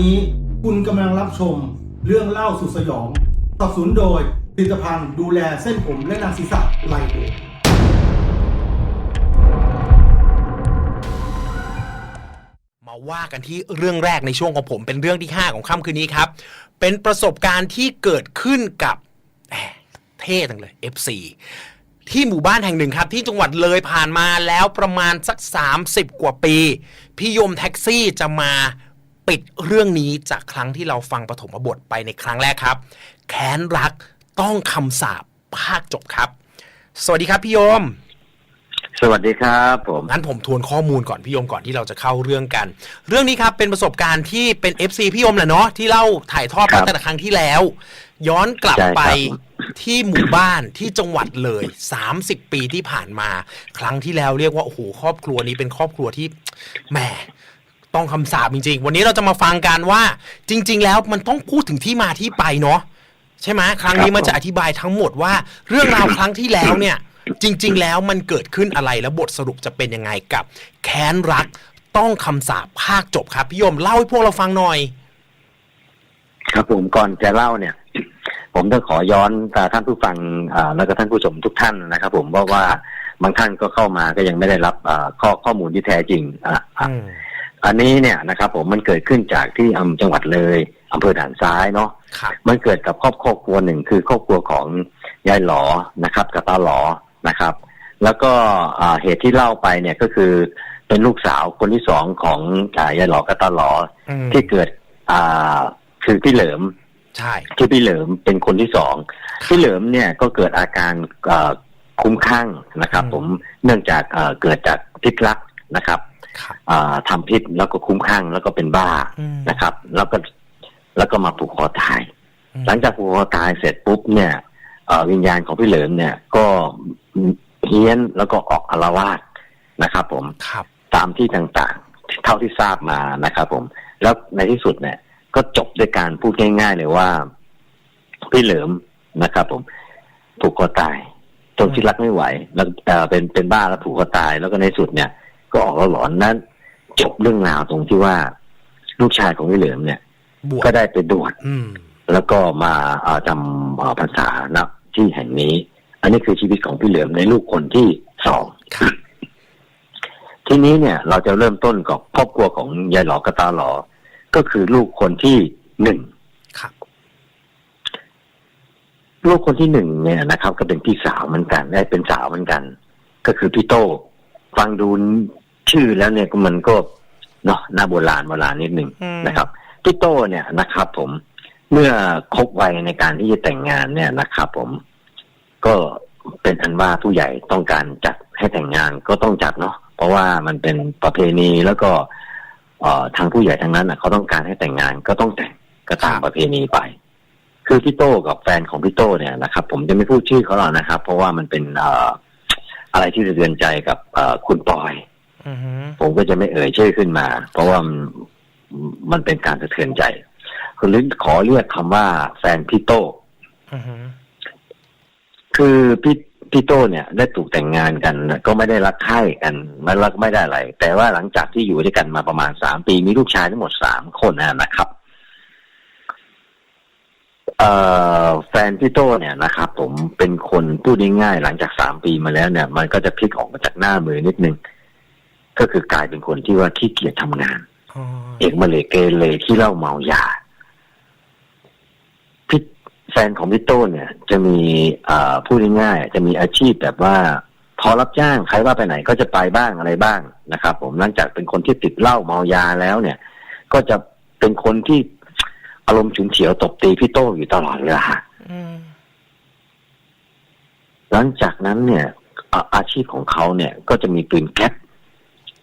นี้คุณกำลังรับชมเรื่องเล่าสุดสยองสนับสนุนโดยผลิตภัณฑ์ดูแลเส้นผมและหนังศีรษะไลโอมาว่ากันที่เรื่องแรกในช่วงของผมเป็นเรื่องที่ 5 ของค่ำคืนนี้ครับ เป็นประสบการณ์ที่เกิดขึ้นกับแหมเท่จังเลย FC ที่หมู่บ้านแห่งหนึ่งครับ ที่จังหวัดเลยผ่านมาแล้วประมาณสัก 30 กว่าปี พี่ยมแท็กซี่จะมา ปิดเรื่องนี้จากครั้งที่เราฟังปฐมบทไปในครั้งแรกครับ แค้นรักต้องคำสาปภาคจบครับ สวัสดีครับพี่ยม สวัสดีครับผมงั้นผมทวนข้อมูลก่อนพี่ยมก่อนที่เราจะเข้าเรื่องกัน เรื่องนี้ครับเป็นประสบการณ์ที่เป็น FC พี่ยมแหละเนาะที่เล่าถ่ายทอดครัมาบตั้งแต่ครั้งที่แล้ว ย้อนกลับใช่ครับไปที่หมู่บ้านที่จังหวัดเลย 30 ปีที่ผ่านมา ครั้งที่แล้วเรียกว่าโอ้โหครอบครัวนี้เป็นครอบครัวที่แหม ต้องคำสาปจริง ๆ วันนี้เราจะมาฟังกันว่าจริง ๆ แล้วมันต้องพูดถึงที่มาที่ไปเนาะใช่ไหมครั้งนี้ครับมันจะอธิบายทั้งหมดว่าเรื่องราวครั้งที่แล้วเนี่ย จริง ๆ แล้วมันเกิดขึ้นอะไรแล้วบทสรุปจะเป็นยังไงกับ แค้นรักต้องคำสาปภาคจบครับ พี่ยมเล่าให้พวกเราฟังหน่อย ครับผมก่อนจะเล่าเนี่ย ผมต้องขอย้อนกับท่านผู้ฟังอ่าแล้วก็ท่านผู้ชมทุกท่านนะครับผมเพราะว่าบางท่านก็เข้ามาก็ยังไม่ได้รับอ่าข้อข้อมูลที่แท้จริงอะ อะอืมอันนี้เนี่ยนะครับผมมันเกิดขึ้นจากที่อำจังหวัดเลยอำเภอด่านซ้ายเนาะครับมันเกิดกับครอบครอบครัวหนึ่งคือครอบครัวของยายหลอนะครับกับตาหลอนะครับ แล้วก็อ่าเหตุที่เล่าไปเนี่ยก็คือเป็นลูกสาวคนที่สองของอ่ายายหลอกับตาหลออืมที่เกิดอ่าคือพี่เหลิมใช่ที่พี่เหลิมเป็นคนที่สองพี่เหลิมเนี่ยก็เกิดอาการเอ่อคุ้มข้างนะครับ ผมเนื่องจากเอ่อเกิดจากพิษรักนะครับ ครับอ่าทำพิษแล้วก็คุ้มข้างแล้วก็เป็นบ้าอืมนะครับ แล้วก็แล้วก็มาผูกคอตายอืมหลังจากผูกคอตายเสร็จปุ๊บเนี่ยเอ่อวิญญาณของพี่เหลิมเนี่ยก็เฮี้ยนแล้วก็ออกอารวาสนะครับ ผมครับตามที่ต่างๆ เท่าที่ทราบมานะครับ ผม แล้วในที่สุดเนี่ย ก็จบด้วยการพูดง่าย ๆ เลยว่า พี่เหลิมนะครับ ผมผูกคอตายจนที่รักไม่ไหว แล้วเอ่อเป็นเป็นบ้าแล้วผูกคอตาย แล้วก็ในที่สุดเนี่ย ก็ออกหลอนๆนั้น จบเรื่องราวตรงที่ว่า ลูกชายของพี่เหลิมเนี่ยบวชก็ได้ไปบวชอืมแล้วก็มาเอ่อจำเอ่อพรรษาณที่แห่งนี้ อันนี้คือชีวิตของพี่เหลิมในลูกคนที่สองครับทีนี้เนี่ย เราจะเริ่มต้นกับครอบครัวของยายหลอกระตาหลอ ก็คือลูกคนที่หนึ่งครับลูกคนที่หนึ่งเนี่ยนะครับ ก็เป็นพี่สาวเหมือนกันได้เป็นสาวเหมือนกัน ก็คือพี่โต้ฟังดู ชื่อแล้วเนี่ยก็มันก็เนาะหน้าโบราณโบราณนิดหนึ่งอืมนะครับพี่โต้เนี่ยนะครับ ผมเมื่อครบวัยในการที่จะแต่งงานเนี่ยนะครับ ผมก็เป็นอันว่าผู้ใหญ่ต้องการจัดให้แต่งงานก็ต้องจัดเนาะเพราะว่ามันเป็นประเพณีแล้วก็เอ่อทางผู้ใหญ่ทางนั้นน่ะเขาต้องการให้แต่งงานก็ต้องแต่งก็ตามประเพณีไป คือพี่โต้กับแฟนของพี่โต้เนี่ยนะครับ ผมจะไม่พูดชื่อเขาหรอกนะครับ เพราะว่ามันเป็นเอ่ออะไรที่สะเทือนใจกับเอ่อคุณปอยอืม ผมก็จะไม่เอ่ยชื่อขึ้นมา เพราะว่ามันมันเป็นการสะเทือนใจคุณลิ้นขอเรียกคำว่าแฟนพี่โต้อืมคือพี่พี่โต้เนี่ย ได้ถูกแต่งงานกัน ก็ไม่ได้รักใคร่กันไม่รักไม่ได้อะไร แต่ว่าหลังจากที่อยู่ด้วยกันมาประมาณสามปีมีลูกชายทั้งหมดสามคนนะนะครับเอ่อแฟนพี่โต้เนี่ยนะครับผมเป็นคนพูดง่ายๆหลังจากสามปีมาแล้วเนี่ย มันก็จะพลิกออกมาจากหน้ามือนิดนึง ก็คือกลายเป็นคนที่ว่าขี้เกียจทำงานอ๋อเอกมาเลยเกเรที่เหล่าเมายาพี่แฟนของพี่โต้เนี่ย จะมีเอ่อพูดง่ายๆจะมีอาชีพแบบว่า พอรับจ้างใครว่าไปไหนก็จะไปบ้างอะไรบ้างนะครับ ผมหลังจากเป็นคนที่ติดเหล้าเมายาแล้วเนี่ย ก็จะเป็นคนที่อารมณ์ฉุนเฉียวตบตีพี่โต้อยู่ตลอดเวลาอืมหลังจากนั้นเนี่ยอ่าอาชีพของเขาเนี่ย ก็จะมีปืนแก๊ป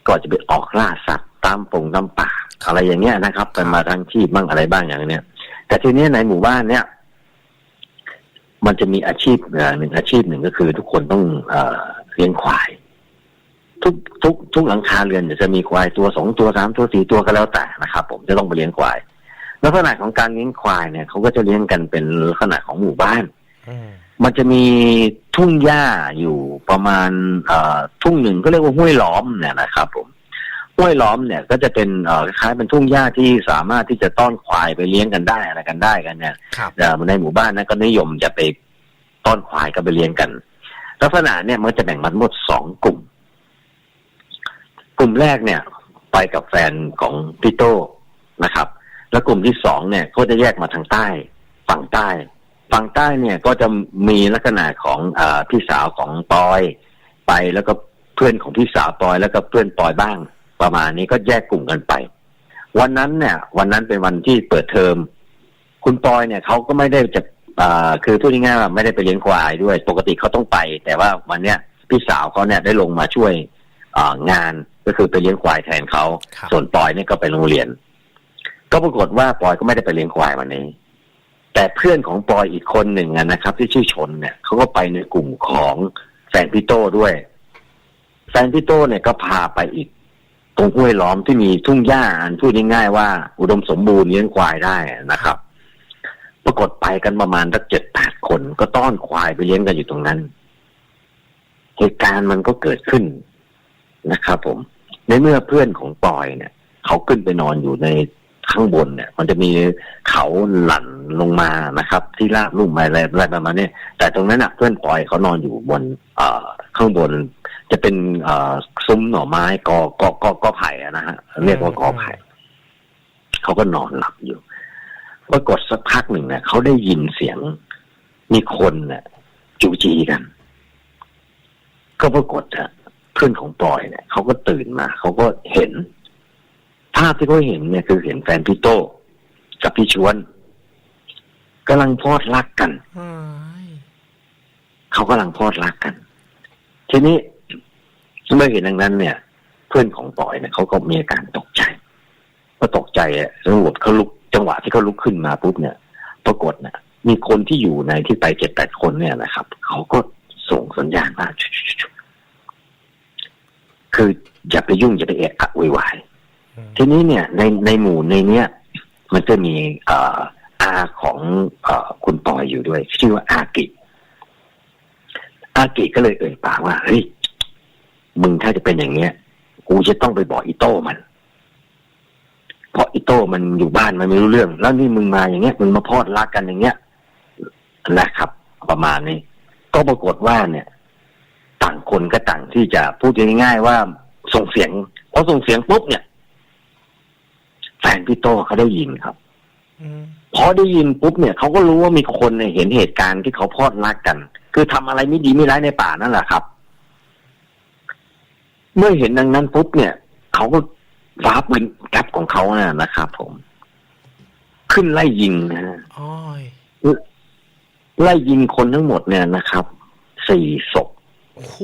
ก็จะไปออกล่าสัตว์ตามปงตามป่าอะไรอย่างเงี้ยนะครับไปมาทั้งที่บ้างอะไรบ้างอย่างเนี้ย แต่ทีนี้ในหมู่บ้านเนี่ยมันจะมีอาชีพเอ่อหนึ่งอาชีพหนึ่งก็คือ ทุกคนต้องเอ่อเลี้ยงควาย ทุกทุกทุกหลังคาเรือนเนี่ยจะมีควายตัวสองตัวสามตัวสี่ตัวก็แล้วแต่นะครับ ผมจะต้องไปเลี้ยงควายลักษณะของการเลี้ยงควายเนี่ยเขาก็จะเลี้ยงกันเป็นลักษณะของหมู่บ้านอื มมันจะมีทุ่งหญ้าอยู่ประมาณเอ่อทุ่งหนึ่งก็เรียกว่าห้วยล้อมเนี่ยนะครับผมห้วยล้อมเนี่ยก็จะเป็นเอ่อคล้ายๆเป็นทุ่งหญ้าที่สามารถที่จะต้อนควายไปเลี้ยงกันได้อะไรกันได้กันเนี่ยครับเอ่อในหมู่บ้านนั้นก็นิยมจะไปต้อนควายกันไปเลี้ยงกัน ลักษณะเนี่ยมันจะแบ่งมันหมดสองกลุ่ม กลุ่มแรกเนี่ย ไปกับแฟนของพี่โต้นะครับ แล้วกลุ่มที่สองเนี่ยก็จะแยกมาทางใต้ฝั่งใต้ ฝั่งใต้เนี่ยก็จะมีลักษณะของเออพี่สาวของปอยไปแล้วก็เพื่อนของพี่สาวปอยแล้วก็เพื่อนปอยบ้าง ประมาณนี้ก็แยกกลุ่มกันไป วันนั้นเนี่ย วันนั้นเป็นวันที่เปิดเทอม คุณปอยเนี่ยเขาก็ไม่ได้จะอ่าคือพูดง่ายๆว่าไม่ได้ไปเลี้ยงควายด้วย ปกติเขาต้องไป แต่ว่าวันเนี้ยพี่สาวเขาเนี่ยได้ลงมาช่วยอ่างานก็คือไปเลี้ยงควายแทนเขาครับส่วนปอยเนี่ยก็ไปโรงเรียน ก็ปรากฏว่าปอยก็ไม่ได้ไปเลี้ยงควายวันนี้ แต่เพื่อนของปอยอีกคนหนึ่งนะครับ ที่ชื่อชนเนี่ยเขาก็ไปในกลุ่มของแฟนพี่โต้ด้วย แฟนพี่โต้เนี่ยก็พาไปอีก ตรงห้วยล้อมที่มีทุ่งหญ้าอันพูดง่ายๆว่า อุดมสมบูรณ์เลี้ยงควายได้นะครับ ปรากฏไปกันประมาณสักเจ็ดแปดคนก็ต้อนควายไปเลี้ยงกันอยู่ตรงนั้นเหตุการณ์มันก็เกิดขึ้นนะครับ ผม ในเมื่อเพื่อนของปอยเนี่ย เขาขึ้นไปนอนอยู่ใน ข้างบนเนี่ยมันจะมีเขาหลั่นลงมานะครับ ที่ลาบลุ่มอะไรอะไรประมาณนี้แต่ตรงนั้นอะเพื่อนปอยเขานอนอยู่บนเอ่อข้างบน จะเป็นเอ่อซุ้มหน่อไม้กอกอกอกอไผ่นะฮะเรียกว่ากอไผ่เขาก็นอนหลับอยู่ปรากฏสักพักหนึ่งเนี่ยเขาได้ยินเสียงมีคนเนี่ยจูจีกัน ก็ปรากฏอะเพื่อนของปอยเนี่ยเขาก็ตื่นมาเขาก็เห็น ภาพที่เขาเห็นเนี่ยคือเห็นแฟนพี่โต้กับพี่ชวนกำลังพลอดรักกันเอ้ยเขากำลังพลอดรักกัน ทีนี้เมื่อเห็นดังนั้น เนี่ย เพื่อนของปอยเนี่ยเขาก็มีอาการตกใจพอตกใจอะตำรวจเขาลุกจังหวะที่เขาลุกขึ้นมาปุ๊บเนี่ย ปรากฏเนี่ยมีคนที่อยู่ในที่ไปเจ็ดแปดคนเนี่ยนะครับเขาก็ส่งสัญญาณมาชุๆคืออย่าไปยุ่งอย่าไปเอะอะโวยวายอืม ทีนี้เนี่ยในในหมู่ในเนี้ยมันจะมีเอ่ออาของเอ่อคุณปอยอยู่ด้วย ชื่อว่าอากิ อากิก็เลยเอ่ยปากว่าเฮ้ยมึงถ้าจะเป็นอย่างเงี้ย กูจะต้องไปบอกอีโต้มันเพราะอีโต้มันอยู่บ้านมันไม่รู้เรื่อง แล้วนี่มึงมาอย่างเงี้ยมึงมาพอดรักกันอย่างเงี้ยนะครับ ประมาณนี้ ก็ปรากฏว่าเนี่ย ต่างคนก็ต่างที่จะพูดง่ายๆว่าส่งเสียงพอส่งเสียงปุ๊บเนี่ย นพี่โต้เขาได้ยินครับอืมพอได้ยินปุ๊บเนี่ยเขาก็รู้ว่ามีคนเนี่ยเห็นเหตุการณ์ที่เขาพลอดรักกัน คือทำอะไรไม่ดีไม่ร้ายในป่านั่นแหละครับ เมื่อเห็นดังนั้นปุ๊บเนี่ยเขาก็ฟ้าปืนแก๊ปของเขาน่ะนะครับผม ขึ้นไล่ยิงนะฮะโอ้ยไล่ยิงคนทั้งหมดเนี่ยนะครับสี่ศพโอ้โห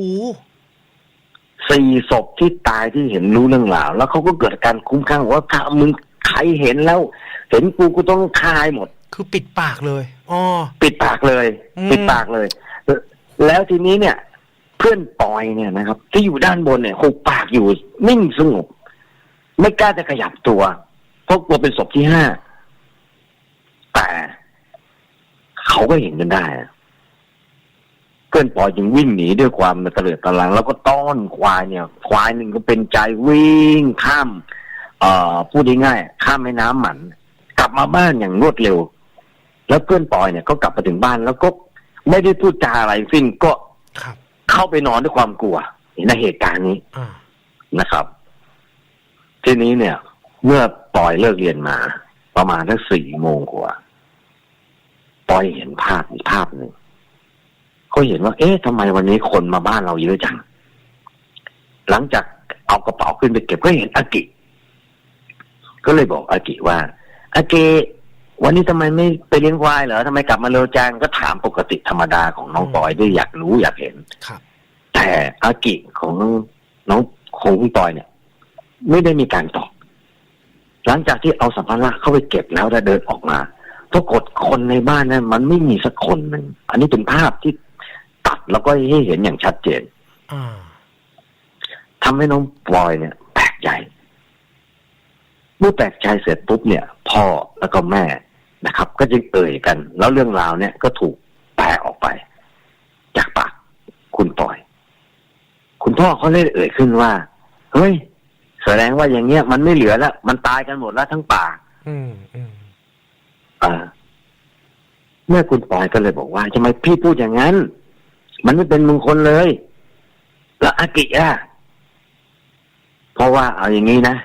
สี่ศพที่ตายที่เห็นรู้เรื่องราว แล้วเขาก็เกิดอาการคุ้มข้างว่าถ้ามึงใค รเห็นแล้ว เห็นกูกูต้องคายหมด คือปิดปากเลยอ๋อปิดปากเลยอืมปิดปากเลย แล้วทีนี้เนี่ย เพื่อนปอยเนี่ยนะครับ ที่อยู่ด้านบนเนี่ยหุบปากอยู่นิ่งสงบไม่กล้าจะขยับตัวเพราะกลัวเป็นศพที่ห้าแต่เขาก็เห็นกันได้อะเพื่อนปอยจึงวิ่งหนีด้วยความตะเลิดตะลัง แล้วก็ต้อนควายเนี่ย ควายหนึ่งก็เป็นใจวิ่งข้าม เอ่อพูดง่ายๆข้ามแม่น้ำหมัน กลับมาบ้านอย่างรวดเร็ว แล้วเพื่อนปอยเนี่ยก็กลับมาถึงบ้านแล้วก็ไม่ได้พูดจาอะไรสิ้นก็ครับเข้าไปนอนด้วยความกลัวในเหตุการณ์นี้อ่านะครับ ทีนี้เนี่ย เมื่อปอยเลิกเรียนมา ประมาณสักสี่โมงกว่าปอยเห็นภาพอีกภาพหนึ่งเขาเห็นว่า เอ๊ะทำไมวันนี้คนมาบ้านเราเยอะจัง หลังจากเอากระเป๋าขึ้นไปเก็บก็เห็นอากิ ก็เลยบอกอากิว่าอากิวันนี้ทำไมไม่ไปเลี้ยงควายเหรอทำไมกลับมาเร็วจังก็ถามปกติธรรมดาของน้องปอยด้วยอยากรู้อยากเห็นครับ แต่อากิของน้องของคุณปอยเนี่ย ไม่ได้มีการตอบหลังจากที่เอาสัมภาระเข้าไปเก็บแล้วแล้วเดินออกมาปรากฏคนในบ้านนั้นมันไม่มีสักคนหนึ่งอันนี้เป็นภาพที่ตัดแล้วก็ให้เห็นอย่างชัดเจนอ่าทำให้น้องปอยเนี่ยแปลกใจเมื่อแปลกใจเสร็จปุ๊บเนี่ย พ่อแล้วก็แม่นะครับ ก็จึงเอ่ยกัน แล้วเรื่องราวเนี่ยก็ถูกแปลออกไป จากปากคุณปอย คุณพ่อเขาเลยเอ่ยขึ้นว่า เฮ้ย แสดงว่าอย่างเงี้ยมันไม่เหลือแล้วมันตายกันหมดแล้วทั้งป่า อืมอืมอ่าแม่คุณปอยก็เลยบอกว่าทำไมพี่พูดอย่างนั้น มันไม่เป็นมงคลเลย แล้วอากิอะเพราะว่าเอาอย่างนี้นะ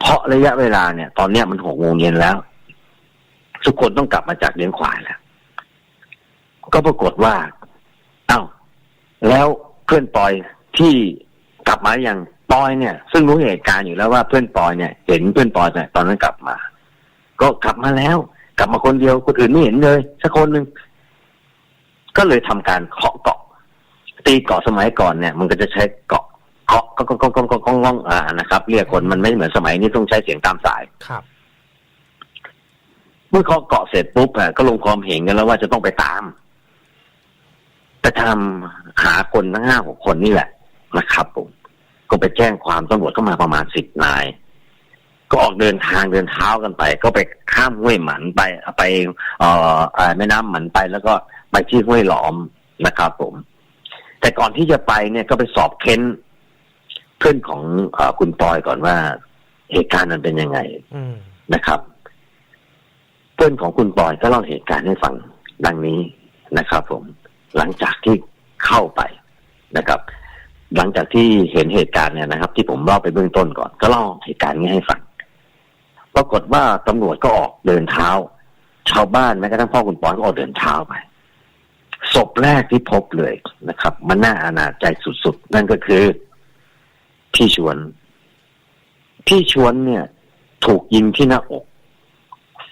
เพราะระยะเวลาเนี่ย ตอนเนี้ยมันหกโมงเย็นแล้ว ทุกคนต้องกลับมาจากเลี้ยงควายแล้ว ก็ปรากฏว่า เอ้า แล้วเพื่อนปอยที่กลับมาอย่างปอยเนี่ย ซึ่งรู้เหตุการณ์อยู่แล้วว่าเพื่อนปอยเนี่ย เห็นเพื่อนปอยเนี่ยตอนนั้นกลับมา ก็กลับมาแล้ว กลับมาคนเดียวคนอื่นไม่เห็นเลยสักคนหนึ่งก็เลยทำการเคาะเกาะตีเกาะสมัยก่อนเนี่ย มันก็จะใช้เกาะ เคาะก็ก็ก็ก็ก็ก็ก็อ่านะครับ เรียกคนมันไม่เหมือนสมัยนี้ต้องใช้เสียงตามสาย ครับ เมื่อเคาะเกาะเสร็จปุ๊บอะก็ลงความเห็นกันแล้วว่าจะต้องไปตามไปทำหาคนทั้งห้าหกคนนี่แหละนะครับผมก็ไปแจ้งความตำรวจก็มาประมาณสิบนาย ก็ออกเดินทางเดินเท้ากันไป ก็ไปข้ามห้วยหมันไปไป เอ่อเอ่อแม่น้ำหมันไป แล้วก็ไปที่ห้วยหลอมนะครับ ผม แต่ก่อนที่จะไปเนี่ยก็ไปสอบเค้น เพื่อนของเออคุณปอยก่อนว่าเหตุการณ์มันเป็นยังไงอืมนะครับ เพื่อนของคุณปอยก็เล่าเหตุการณ์ให้ฟังดังนี้นะครับ ผม หลังจากที่เข้าไปนะครับ หลังจากที่เห็นเหตุการณ์เนี่ยนะครับ ที่ผมเล่าไปเบื้องต้นก่อน ก็เล่าเหตุการณ์นี้ให้ฟังปรากฏว่าตำรวจก็ออกเดินเท้า ชาวบ้านแม้กระทั่งพ่อคุณปอยก็ออกเดินเท้าไปศพแรกที่พบเลยนะครับ มันน่าอาณาจใจสุดๆ นั่นก็คือ พี่ชวน พี่ชวนเนี่ย ถูกยิงที่หน้าอก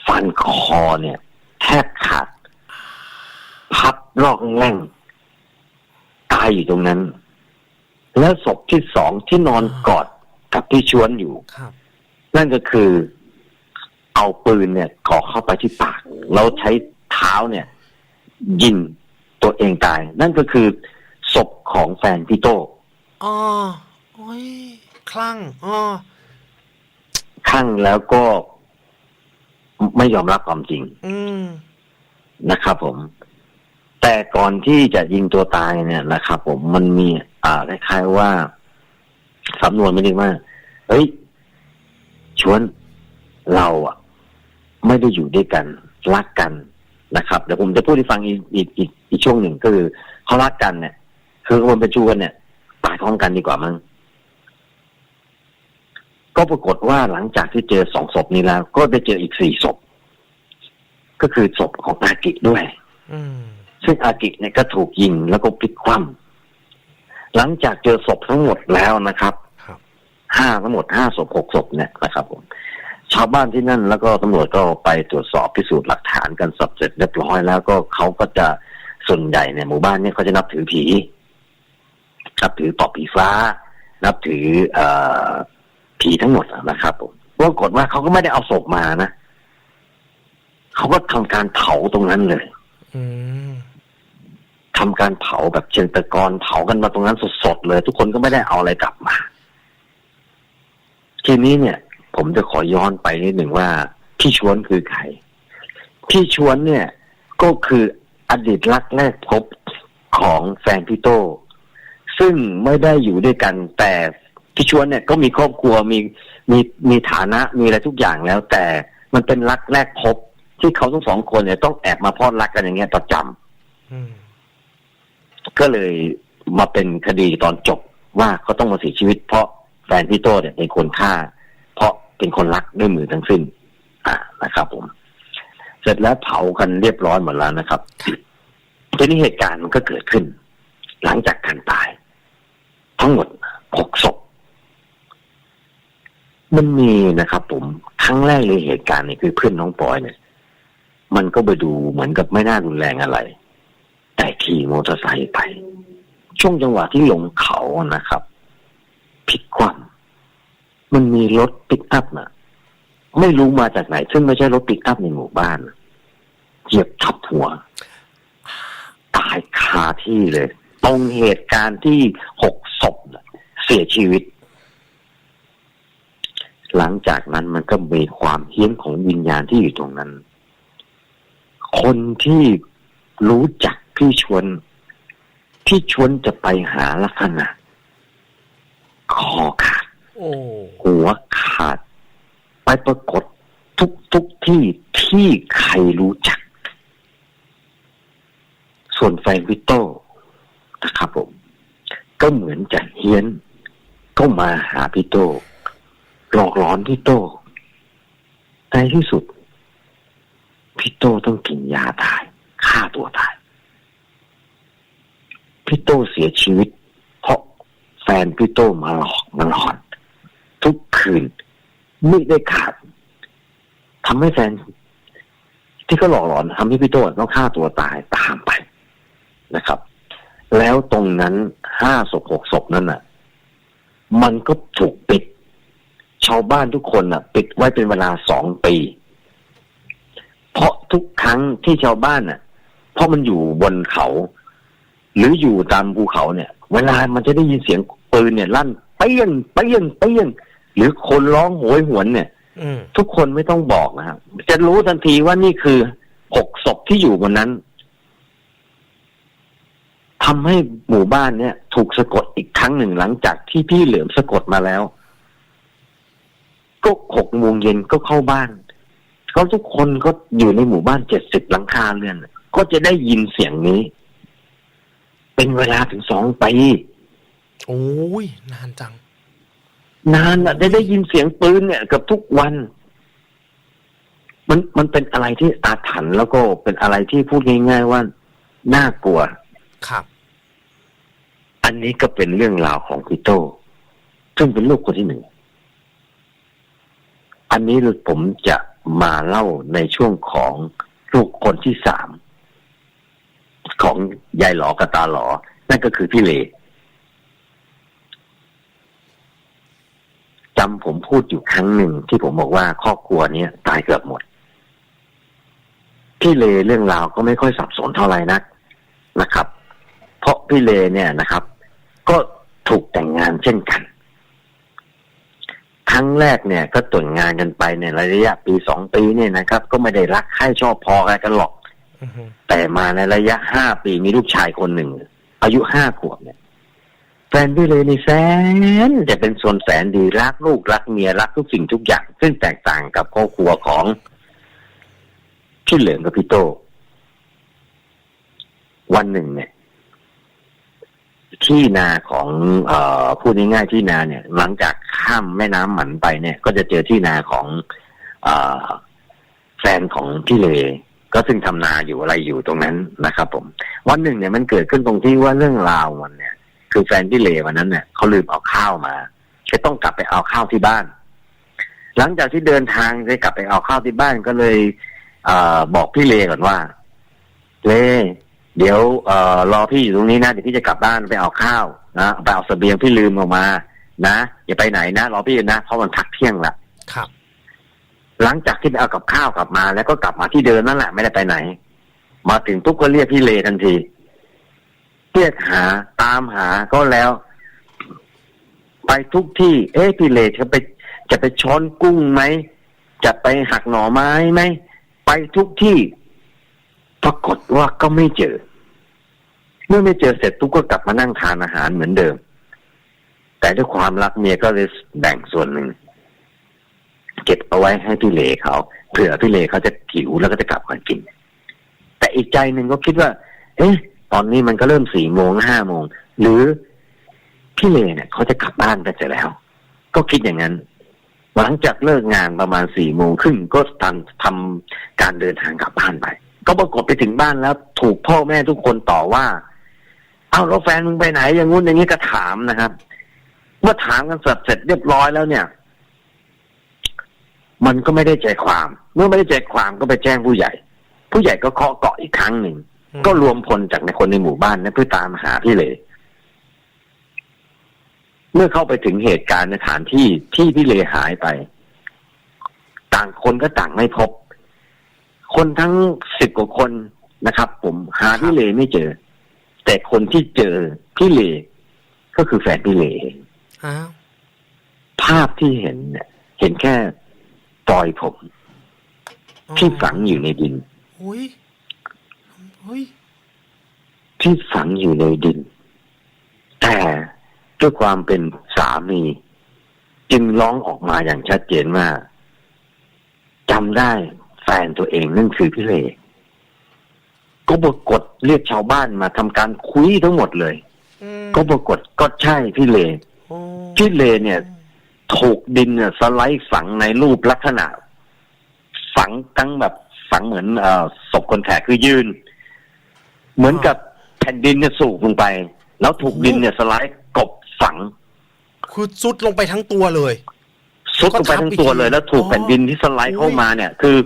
ฟันคอเนี่ย แทบขาด พับรอกแง่งตายอยู่ตรงนั้น แล้วศพที่สองที่นอนกอดกับพี่ชวนอยู่ครับนั่นก็คือ เอาปืนเนี่ยขอเข้าไปที่ปากแล้วใช้เท้าเนี่ย ยิงตัวเองตาย นั่นก็คือศพของแฟนพี่โตอ๋อโอ้ ยคลั่งอ๋อข้างแล้วก็ไม่ยอมรับความจริงอืม นะครับผม แต่ก่อนที่จะยิงตัวตายเนี่ยนะครับผมมันมี อ่าคล้ายๆว่าสำนวนไม่ได้ว่าเฮ้ย ชวนเราอะไม่ได้อยู่ด้วยกัน รักกันนะครับเดี๋ยวผมจะพูดให้ฟังอีกอีกอีกอีกช่วงหนึ่งก็คือเขารักกันเนี่ย คือคนเป็นชวนเนี่ยตายพร้อมกันดีกว่ามั้ง ก็ปรากฏว่าหลังจากที่เจอสองศพนี้แล้ว ก็ได้เจออีกสี่ศพ ก็คือศพของอากิด้วยอืมซึ่งอากิเนี่ยก็ถูกยิงแล้วก็พลิกคว่ำหลังจากเจอศพทั้งหมดแล้วนะครับครับห้าทั้งหมดห้าศพหกศพเนี่ยนะครับผมชาวบ้านที่นั่นแล้วก็ตำรวจก็ไปตรวจสอบพิสูจน์หลักฐานกันสับเสร็จเรียบร้อยแล้วก็เขาก็จะส่วนใหญ่เนี่ยหมู่บ้านเนี่ยเขาจะนับถือผีนับถือปอบผีฟ้า นับถือเอ่อ ผีทั้งหมดนะครับผมปรากฏว่าเขาก็ไม่ได้เอาศพมานะเขาก็ทำการเผาตรงนั้นเลย อืมทำการเผาแบบเชิงตะกอนเผากันมาตรงนั้นสดๆเลย ทุกคนก็ไม่ได้เอาอะไรกลับมา ทีนี้เนี่ย ผมจะขอย้อนไปนิดหนึ่งว่า พี่ชวนคือใครพี่ชวนเนี่ย ก็คืออดีตรักแรกพบของแฟนพี่โต ซึ่งไม่ได้อยู่ด้วยกันแต่ พี่ชวนเนี่ยก็มีครอบครัวมีมีมีฐานะมีอะไรทุกอย่างแล้ว แต่มันเป็นรักแรกพบที่เขาทั้งสองคนเนี่ยต้องแอบมาพลอดรักกันอย่างเงี้ยประจำอืมก็เลยมาเป็นคดีตอนจบว่าเขาต้องมาเสียชีวิต เพราะแฟนพี่โต้เนี่ยเป็นคนฆ่า เพราะเป็นคนรักด้วยมือทั้งสิ้น อ่านะครับ ผม เสร็จแล้วเผากันเรียบร้อยหมดแล้วนะครับทีนี้เหตุการณ์มันก็เกิดขึ้น หลังจากการตาย ทั้งหมดหกศพ มันมีนะครับ ผมครั้งแรกเลยเหตุการณ์นี้คือเพื่อนน้องปอยเนี่ย มันก็ไปดูเหมือนกับไม่น่ารุนแรงอะไร แต่ขี่มอเตอร์ไซค์ไป ช่วงจังหวะที่ลงเขานะครับพลิกคว่ำมันมีรถปิกอัพน่ะไม่รู้มาจากไหน ซึ่งไม่ใช่รถปิกอัพในหมู่บ้านเหยียบทับหัว ตายคาที่เลย ตรงเหตุการณ์ที่หกศพเสียชีวิต หลังจากนั้นมันก็มีความเฮี้ยนของวิญญาณที่อยู่ตรงนั้น คนที่รู้จักพี่ชวน พี่ชวนจะไปหาลักษณะคอขาดโอ้หัวขาด ไปปรากฏทุกทุกที่ที่ใครรู้จัก ส่วนแฟนวิโต้นะครับผม ก็เหมือนจะเฮี้ยนก็มาหาพี่โต้ หลอกหลอนพี่โต้ในที่สุดพี่โต้ต้องกินยาตายฆ่าตัวตายพี่โต้เสียชีวิต เพราะแฟนพี่โต้มาหลอกมาหลอน ทุกคืนไม่ได้ขาดทำให้แฟนที่เขาหลอกหลอนทำให้พี่โต้ต้องฆ่าตัวตายตามไปนะครับ แล้วตรงนั้นห้าศพหกศพนั้นน่ะ มันก็ถูกปิด ชาวบ้านทุกคนน่ะ ปิดไว้เป็นเวลาสองปี เพราะทุกครั้งที่ชาวบ้านน่ะ เพราะมันอยู่บนเขา หรืออยู่ตามภูเขาเนี่ย เวลามันจะได้ยินเสียงปืนเนี่ยลั่นเปี้ยงเปี้ยงเปี้ยงหรือคนร้องโหยหวนเนี่ยอืมทุกคนไม่ต้องบอกนะครับจะรู้ทันทีว่านี่คือหกศพที่อยู่บนนั้นทำให้หมู่บ้านเนี่ย ถูกสะกดอีกครั้งหนึ่งหลังจากที่พี่เหลือมสะกดมาแล้ว ก็หกโมงเย็นก็เข้าบ้านเขาทุกคนก็อยู่ในหมู่บ้านเจ็ดสิบหลังคาเรือนก็จะได้ยินเสียงนี้ เป็นเวลาถึงสองปีโอ้ยนานจัง นานอะได้ได้ยินเสียงปืนเนี่ยเกับทุกวัน มันมันเป็นอะไรที่อาถรรพ์แล้วก็เป็นอะไรที่พูดง่ายๆว่าน่ากลัว ครับ อันนี้ก็เป็นเรื่องราวของพี่โต ซึ่งเป็นลูกคนที่หนึ่ง อันนี้ผมจะมาเล่าในช่วงของลูกคนที่สามของยายหลอกบตาหลอ นั่นก็คือพี่เลจำผมพูดอยู่ครั้งหนึ่งที่ผมบอกว่าครอบครัวนี้ตายเกือบหมด พี่เลเรื่องราวก็ไม่ค่อยสับสนเท่าไหร่นักนะครับ เพราะพี่เลเนี่ยนะครับ ก็ถูกแต่งงานเช่นกัน ครั้งแรกเนี่ยก็แต่งงานกันไปในระยะปีสองปีเนี่ยนะครับ ก็ไม่ได้รักใคร่ชอบพออะไรกันหรอกอือฮึแต่มาในระยะห้าปีมีลูกชายคนหนึ่ง อายุห้าขวบเนี่ยแฟนพี่เลยนี่แสนจะเป็นส่วนแสนดีรักลูกรักเมียรักทุกสิ่งทุกอย่าง ซึ่งแตกต่างกับครอบครัวของพี่เหลิมกับพี่โต วันหนึ่งเนี่ยที่นาของเอ่อพูดง่ายๆที่นาเนี่ย หลังจาก ข้ามแม่น้ำหมันไปเนี่ย ก็จะเจอที่นาของอแฟนของพี่เลก็ซึ่งทำนาอยู่อะไรอยู่ตรงนั้นนะครับ ผม วันหนึ่งเนี่ยมันเกิดขึ้นตรงที่ว่าเรื่องราวมันเนี่ย คือแฟนพี่เลวันนั้นเนี่ยเขาลืมเอาข้าวมาก็ต้องกลับไปเอาข้าวที่บ้าน หลังจากที่เดินทางจะกลับไปเอาข้าวที่บ้านก็เลยเอบอกพี่เลก่อนว่าเลเดี๋ยวเอรอพี่อยู่ตรงนี้นะเดี๋ยวพี่จะกลับบ้านไปเอาข้าวนะไปเอาเสบียงพี่ลืมออกมา นะอย่าไปไหนนะรอพี่อยู่นะเพราะมันพักเที่ยงละครับ หลังจากที่ไปเอากับข้าวกลับมา แล้วก็กลับมาที่เดิมนั่นแหละไม่ได้ไปไหน มาถึงปุ๊บก็เรียกพี่เลทันทีเรียกหาตามหาก็แล้ว ไปทุกที่ เอ๊ะพี่เลจะไป จะไปช้อนกุ้งไหมจะไปหักหน่อไม้ไหมไปทุกที่ ปรากฏว่าก็ไม่เจอ เมื่อไม่เจอเสร็จปุ๊บก็กลับมานั่งทานอาหารเหมือนเดิม แต่ด้วยความรักเมียก็เลยแบ่งส่วนหนึ่งเก็บเอาไว้ให้พี่เลเขาเผื่อพี่เลเขาจะหิวแล้วก็จะกลับมากิน แต่อีกใจหนึ่งก็คิดว่า เอ๊ะ ตอนนี้มันก็เริ่มสี่โมงห้าโมงหรือพี่เลเนี่ยเขาจะกลับบ้านกันเสร็จแล้ว ก็คิดอย่างนั้น หลังจากเลิกงานประมาณสี่โมงครึ่งก็ทำทำการเดินทางกลับบ้านไป ก็ปรากฏไปถึงบ้านแล้ว ถูกพ่อแม่ทุกคนต่อว่า เอ้าแล้วแฟนมึงไปไหนอย่างงู้นอย่างนี้ก็ถามนะครับ เมื่อถามกันเสร็จเสร็จเรียบร้อยแล้วเนี่ย มันก็ไม่ได้ใจความ เมื่อไม่ได้ใจความก็ไปแจ้งผู้ใหญ่ ผู้ใหญ่ก็เคาะเกาะอีกครั้งหนึ่งอืมก็รวมพลจากในคนในหมู่บ้านนะเพื่อตามหาพี่เลเมื่อเข้าไปถึงเหตุการณ์ในสถานที่ที่พี่เลหายไป ต่างคนก็ต่างไม่พบ คนทั้งสิบกว่าคนนะครับ ผมหาพี่เลไม่เจอ แต่คนที่เจอพี่เลก็คือแฟนพี่เลเองอ้าว ภาพที่เห็นเนี่ย เห็นแค่ปลอยผม ที่ฝังอยู่ในดินอุ้ยอุ้ยที่ฝังอยู่ในดิน แต่ด้วยความเป็นสามี จึงร้องออกมาอย่างชัดเจนว่าจำได้แฟนตัวเองนั่นคือพี่เลก็ปรากฏเรียกชาวบ้านมาทำการคุยทั้งหมดเลยอืมก็ปรากฏก็ใช่พี่เล โอ้พี่เลเนี่ยถูกดินเนี่ยสไลด์ฝังในรูปลักษณะ ฝังตั้งแบบฝังเหมือนเอ่อศพคนแขกคือยืน เหมือนกับแผ่นดินเนี่ยสูบลงไป แล้วถูกดินเนี่ยสไลด์กบฝัง คือซุดลงไปทั้งตัวเลยซุดลงไปทั้งตัวเลย แล้วถูกแผ่นดินที่สไลด์เข้ามาเนี่ย คือ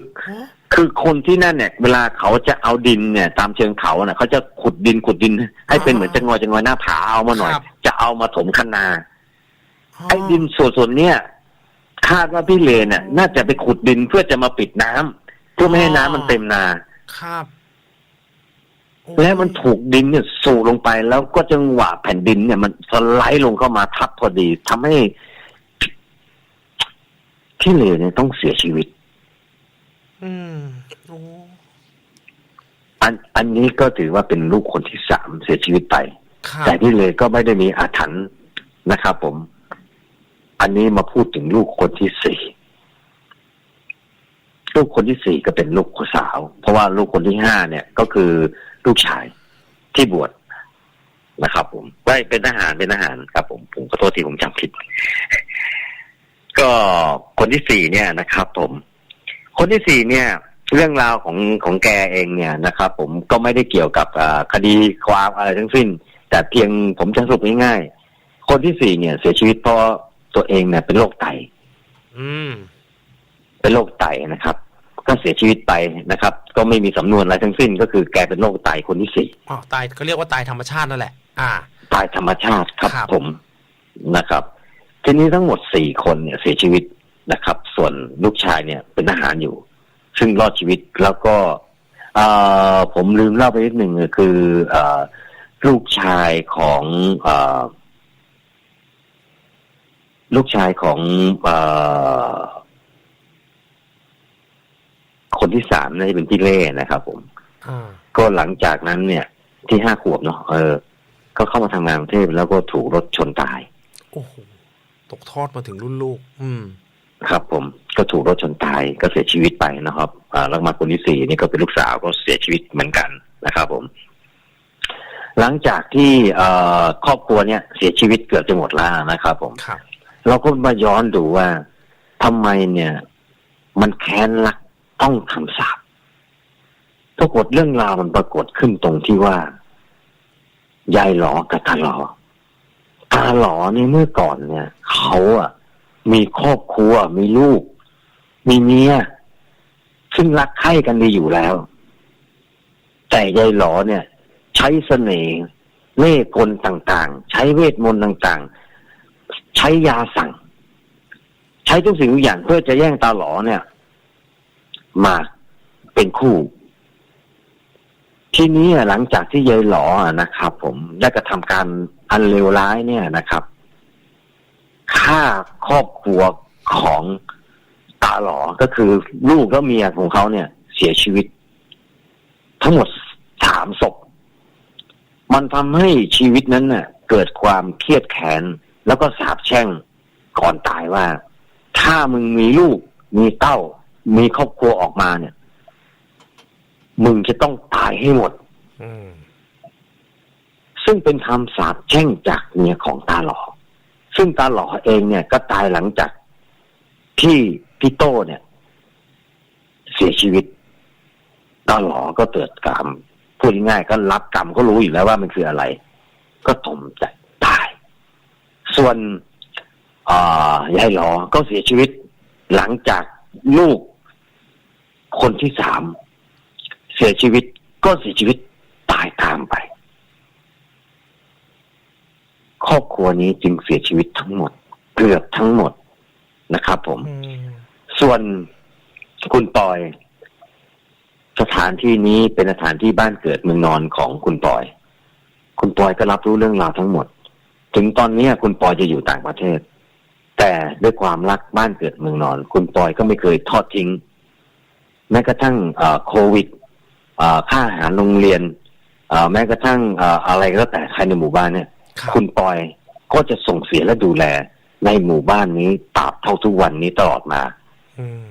คือคนที่นั่นเนี่ย เวลาเขาจะเอาดินเนี่ย ตามเชิงเขาเนี่ยเขาจะขุดดินขุดดิน ให้เป็นเหมือนจะงอยจะงอยหน้าผาเอามาหน่อยครับจะเอามาถมคะนา ไอ้ดินส่วนส่วนๆเนี่ยคาดว่าพี่เลนน่ะน่าจะไปขุดดินเพื่อจะมาปิดน้ำเพื่อไม่ให้น้ำมันเต็มนา ครับโอ้ยแล้วมันถูกดินเนี่ยสูบลงไปแล้วก็จังหวะแผ่นดินเนี่ย มันสไลด์ลงเข้ามาทับพอดีทำให้พี่เลเนี่ยต้องเสียชีวิต อืมโอ้อันอันนี้ก็ถือว่าเป็นลูกคนที่สามเสียชีวิตไปครับแต่พี่เลก็ไม่ได้มีอาถรรพ์นะครับผม อันนี้มาพูดถึงลูกคนที่สี่ลูกคนที่สี่ก็เป็นลูกสาว เพราะว่าลูกคนที่ห้าเนี่ยก็คือลูกชายที่บวชนะครับ ผมไม่เป็นทหารเป็นทหารครับ ผมผมขอโทษที่ผมจำผิด ก็คนที่สี่เนี่ยนะครับ ผม คนที่สี่เนี่ย เรื่องราวของของแกเองเนี่ยนะครับ ผมก็ไม่ได้เกี่ยวกับคดีความอะไรทั้งสิ้น แต่เพียงผมจะสรุปง่ายๆคนที่สี่เนี่ย เสียชีวิตเพราะ ตัวเองเนี่ยเป็นโรคไต อืม เป็นโรคไตนะครับ ก็เสียชีวิตไปนะครับ ก็ไม่มีสำนวนอะไรทั้งสิ้น ก็คือแกเป็นโรคไตคนที่สี่อ๋อตายก็เรียกว่าตายธรรมชาตินั่นแหละ อ่า ตายธรรมชาติครับครับผมนะครับ ทีนี้ทั้งหมดสี่คนเนี่ยเสียชีวิตนะครับ ส่วนลูกชายเนี่ยเป็นทหารอยู่ ซึ่งรอดชีวิตแล้วก็เอ่อผมลืมเล่าไปนิดหนึ่งคือเอ่อลูกชายของเอ่อ ลูกชายของเอ่อคนที่สามน่าจะเป็นพี่เล่นะครับ ผมอ่าก็หลังจากนั้นเนี่ย ที่ห้าขวบเนาะเออ ก็เข้ามาทำงานกรุงเทพแล้วก็ถูกรถชนตาย โอ้โหตกทอดมาถึงรุ่นลูก อืม ครับ ผมก็ถูกรถชนตายก็เสียชีวิตไปนะครับอ่าแล้วมาคนที่สี่นี่ก็เป็นลูกสาวก็เสียชีวิตเหมือนกันนะครับ ผม หลังจากที่เอ่อครอบครัวเนี่ยเสียชีวิตเกือบจะหมดแล้วนะครับ ผมครับ เราก็มาย้อนดูว่าทำไมเนี่ย มันแค้นรักต้องทำสาปปรากฏเรื่องราวมันปรากฏขึ้นตรงที่ว่ายายหลอกับตาหลอตาหลอเนี่ยเมื่อก่อนเนี่ย เขาอะมีครอบครัวมีลูก มีเมียซึ่งรักใคร่กันดีอยู่แล้ว แต่ยายหลอเนี่ย ใช้เสน่ห์เล่กลต่างๆ ใช้เวทมนต์ต่างๆ ใช้ยาสั่ง ใช้ทุกสิ่งทุกอย่างเพื่อจะแย่งตาหลอเนี่ย มาเป็นคู่ ทีนี้หลังจากที่ยายหลอนะครับ ผมได้กระทำการอันเลวร้ายเนี่ยนะครับฆ่าครอบครัวของตาหลอก็คือลูกและเมียของเขาเนี่ย เสียชีวิต ทั้งหมดสามศพ มันทำให้ชีวิตนั้นเน่ะ เกิดความเครียดแค้น แล้วก็สาบแช่งก่อนตายว่า ถ้ามึงมีลูก มีเต้า มีครอบครัวออกมาเนี่ย มึงจะต้องตายให้หมดอืมซึ่งเป็นคำสาปแช่งจากเมียของตาหลอซึ่งตาหลอเองเนี่ย ก็ตายหลังจากที่พี่โต้เนี่ย เสียชีวิต ตาหลอก็เกิดกรรมพูดง่ายๆก็รับกรรมก็รู้อยู่แล้วว่ามันคืออะไร ก็ถมใจตาย ส่วนอ่ายายหลอก็เสียชีวิตหลังจากลูกคนที่สามเสียชีวิตก็เสียชีวิตตายตามไป ครอบครัวนี้จึงเสียชีวิตทั้งหมด เกือบทั้งหมดนะครับผมอืมส่วนคุณปอย สถานที่นี้เป็นสถานที่บ้านเกิดเมืองนอนของคุณปอย คุณปอยก็รับรู้เรื่องราวทั้งหมด ถึงตอนนี้คุณปอยจะอยู่ต่างประเทศ แต่ด้วยความรักบ้านเกิดเมืองนอน คุณปอยก็ไม่เคยทอดทิ้ง แม้กระทั่งเอ่อโควิดเอ่อค่าอาหารโรงเรียนเอ่อแม้กระทั่งเอ่ออะไรก็แล้วแต่ใครในหมู่บ้านเนี่ยครับคุณปอยก็จะส่งเสียและดูแล ในหมู่บ้านนี้ตราบเท่าทุกวันนี้ตลอดมาอืม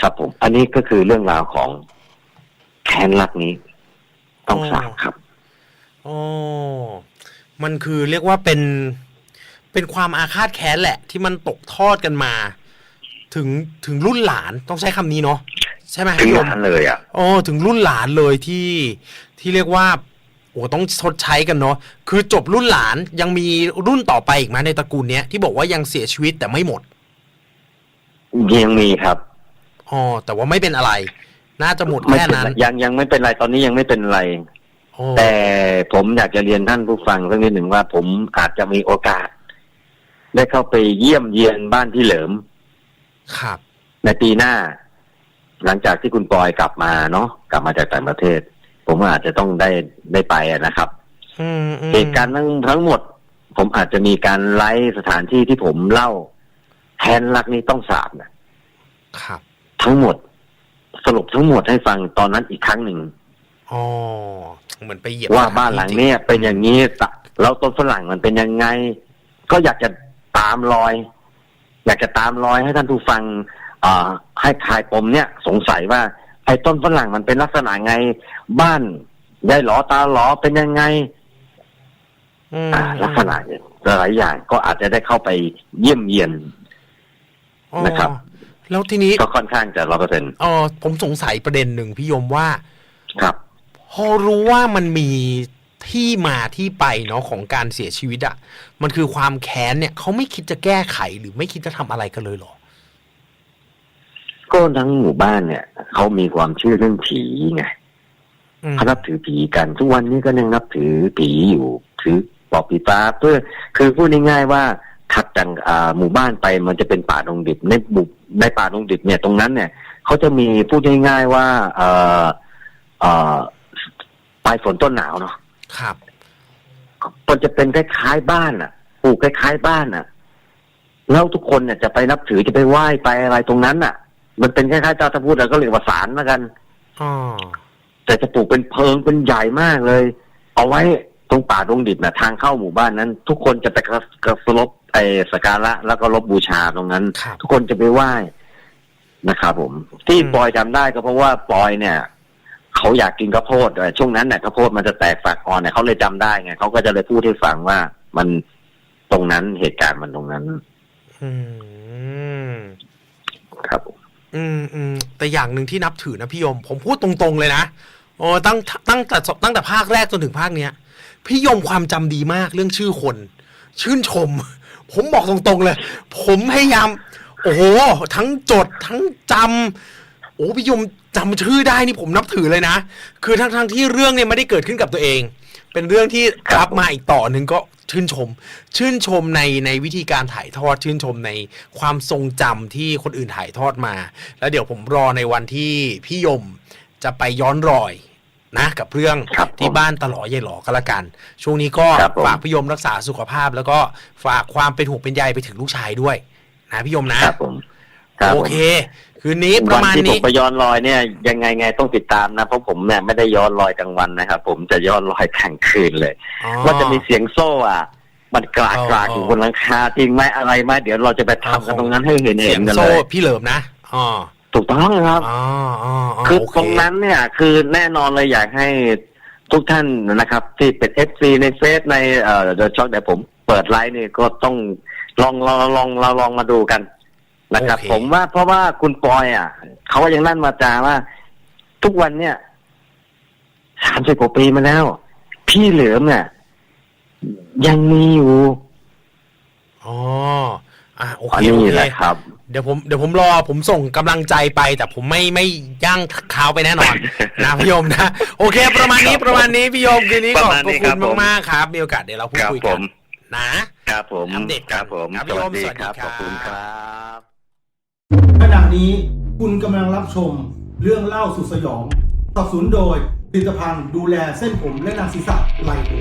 ครับผม อันนี้ก็คือเรื่องราวของแค้นรักนี้ ต้องสาบครับอ๋อ มันคือเรียกว่าเป็นเป็นความอาฆาตแค้นแหละ ที่มันตกทอดกันมา ถึงถึงรุ่นหลานต้องใช้คำนี้เนาะใช่ไหมถึงพี่ยมร้านเลยอะอ๋อถึงรุ่นหลานเลยที่ที่เรียกว่าโอ้ต้องชดใช้กันเนาะคือจบรุ่นหลานยังมีรุ่นต่อไปอีกไหมในตระกูลเนี้ยที่บอกว่ายังเสียชีวิตแต่ไม่หมด ยังมีครับอ๋อแต่ว่าไม่เป็นอะไร น่าจะหมดไม่แค่เป็นนั้นไรยังยังไม่เป็นไรตอนนี้ยังไม่เป็นไรอ๋อ แต่ผมอยากจะเรียนท่านผู้ฟังสักนิดหนึ่งว่า ผมอาจจะมีโอกาส ได้เข้าไปเยี่ยมเยียนบ้านพี่เหลิม ครับ ในปีหน้า หลังจากที่คุณปอยกลับมาเนาะกลับมาจากต่างประเทศ ผมอาจจะต้องได้ได้ไปอะนะครับอืมอืมเหตุการณ์ทั้งทั้งหมด ผมอาจจะมีการไลฟ์สถานที่ที่ผมเล่าแทนรักนี้ต้องสาบนะครับ ทั้งหมด สรุปทั้งหมดให้ฟังตอนนั้นอีกครั้งหนึ่งอ๋อ เหมือนไปเหยียบว่าบ้านหลังเนี้ยเป็นอย่างนี้ตะแล้วต้นฝรั่งมันเป็นยังไง ก็อยากจะตามรอย อยากจะตามรอยให้ท่านผู้ฟังอ่าให้คลายปมเนี่ยสงสัยว่าไอ้ต้นฝรั่งมันเป็นลักษณะไง บ้านยายหลอตาหลอเป็นยังไงอืมอ่าลักษณะเนี่ยหลายอย่างก็อาจจะได้เข้าไปเยี่ยมเยียนอ๋อนะครับ แล้วทีนี้ก็ค่อนข้างจะร้อยเปอร์เซ็นต์เออผมสงสัยประเด็นหนึ่งพี่ยมว่า ครับ พอรู้ว่ามันมีที่มาที่ไปเนาะของการเสียชีวิตอะมันคือความแค้นเนี่ยเขาไม่คิดจะแก้ไขหรือไม่คิดจะทำอะไรกันเลยเหรอ ก็ทั้งหมู่บ้านเนี่ยเขามีความเชื่อเรื่องผีไงอืมเขานับถือผีกัน ทุกวันนี้ก็ยังนับถือผีอยู่ถือปอบผีฟ้าเพื่อคือพูดง่ายๆว่าถัดจากอ่าหมู่บ้านไปมันจะเป็นป่าดงดิบในหมู่ในป่าดงดิบเนี่ยตรงนั้นเนี่ยเขาจะมีพูดง่ายๆว่าเอ่อเอ่อป ลายฝนต้นหนาวเนาะครับ มันจะเป็นคล้ายๆบ้านอะปลูกคล้ายๆบ้านอะ แล้วทุกคนเนี่ยจะไปนับถือจะไปไหว้ไปอะไรตรงนั้นอะ มันเป็นคล้ายๆเจ้าตะพูดแล้วก็เรียกว่าศาลแล้วกันอ๋อแต่จะปลูกเป็นเพิงเป็นใหญ่มากเลย เอาไว้ตรงป่าตรงดิบนะทางเข้าหมู่บ้านนั้น ทุกคนจะไปกระกระสลบไอ้สกการะแล้วก็ลบบูชาตรงนั้นครับทุกคนจะไปไหว้นะครับผม ที่อืมปอยจำได้ก็เพราะว่าปอยเนี่ย เขาอยากกินข้าวโพดเอ่อช่วงนั้นเนี่ยข้าวโพดมันจะแตกฝักอ่อนเนี่ยเขาเลยจำได้ไงเขาก็จะเลยพูดให้ฟังว่ามันตรงนั้นเหตุการณ์มันตรงนั้น อืมครับผมอืมอืมแต่อย่างหนึ่งที่นับถือนะพี่ยม ผมพูดตรงๆเลยนะโอ้ตั้งตั้งแต่ตั้งแต่ภาคแรกจนถึงภาคเนี้ยพี่ยมความจำดีมากเรื่องชื่อคน ชื่นชม ผมบอกตรงๆเลย ผมพยายาม โอ้โหทั้งจดทั้งจำโอ้พี่ยมจำชื่อได้นี่ผมนับถือเลยนะ คือทั้งทั้งที่เรื่องเนี่ยไม่ได้เกิดขึ้นกับตัวเอง เป็นเรื่องที่รับมาอีกต่อหนึ่งก็ชื่นชม ชื่นชมในในวิธีการถ่ายทอด ชื่นชมในความทรงจำที่คนอื่นถ่ายทอดมา แล้วเดี๋ยวผมรอในวันที่พี่ยมจะไปย้อนรอยนะกับเรื่องครับผมที่บ้านตลอดยายหลอก็แล้วกัน ช่วงนี้ก็ครับผมฝากพี่ยมรักษาสุขภาพ แล้วก็ฝากความเป็นห่วงเป็นใยไปถึงลูกชายด้วย นะพี่ยมนะครับผมครับโอผมเค คืนนี้ประวันมาณที่ผมนี้ไปย้อนรอยเนี่ย ยังไงไงต้องติดตามนะ เพราะผมเนี่ยไม่ได้ย้อนรอยกลางวันนะครับผมจะย้อนรอยกลางคืนเลยอ๋อว่าจะมีเสียงโซ่อะ มันกรากอ๋อกรากอยู่บนหลังคาจริงไหมอะไรไหมเดี๋ยวเราจะไปทำกันตรงนั้นให้เห็นเสีเห็ยนงกันเลโซ่ยพี่เหลิมนะอ๋อถูกต้องครับอ๋ออ๋ออ๋อคือโเตรงนั้นเนี่ยคือแน่นอนเลยอยากให้ทุกท่านนะครับ ที่เป็นเอฟซีในเฟซในเอ่อเดอะช็อคเดี๋ยวผมเปิดไลน์นี่ก็ต้องลองลองลองเราลองมาดูกัน นะครับ โอเค ผมว่าเพราะว่าคุณปอยอะเขาก็ยังนั่นมาจาว่า ทุกวันเนี่ยสามสิบกว่าปีมาแล้ว พี่เหลือมเนี่ยยังมีอยู่อ๋ออะโอเคอันโอนี้เคแหละครับ เดี๋ยวผมเดี๋ยวผมรอผมส่งกำลังใจไป แต่ผมไม่ไม่ย่างเท้าไปแน่นอน นะพี่ยมนะโอเค ประมาณนี้ครับผมประมาณนี้พี่ยมคืนนี้ขอบประมาณพนี้ระคคุรับณผม มากๆครับมีโอกาสเดี๋ยวเราพูดครับคุยผกันม นะ ครับผมอัปเดตกันครับผม ครับสพี่โยวัมสดีสวัสดีครับ ครับ ขอบคุณครับ ขณะนี้คุณกำลังรับชมเรื่องเล่าสุดสยองสนับสนุนโดยผลิตภัณฑ์ดูแลเส้นผมและหนังศีรษะไลโอ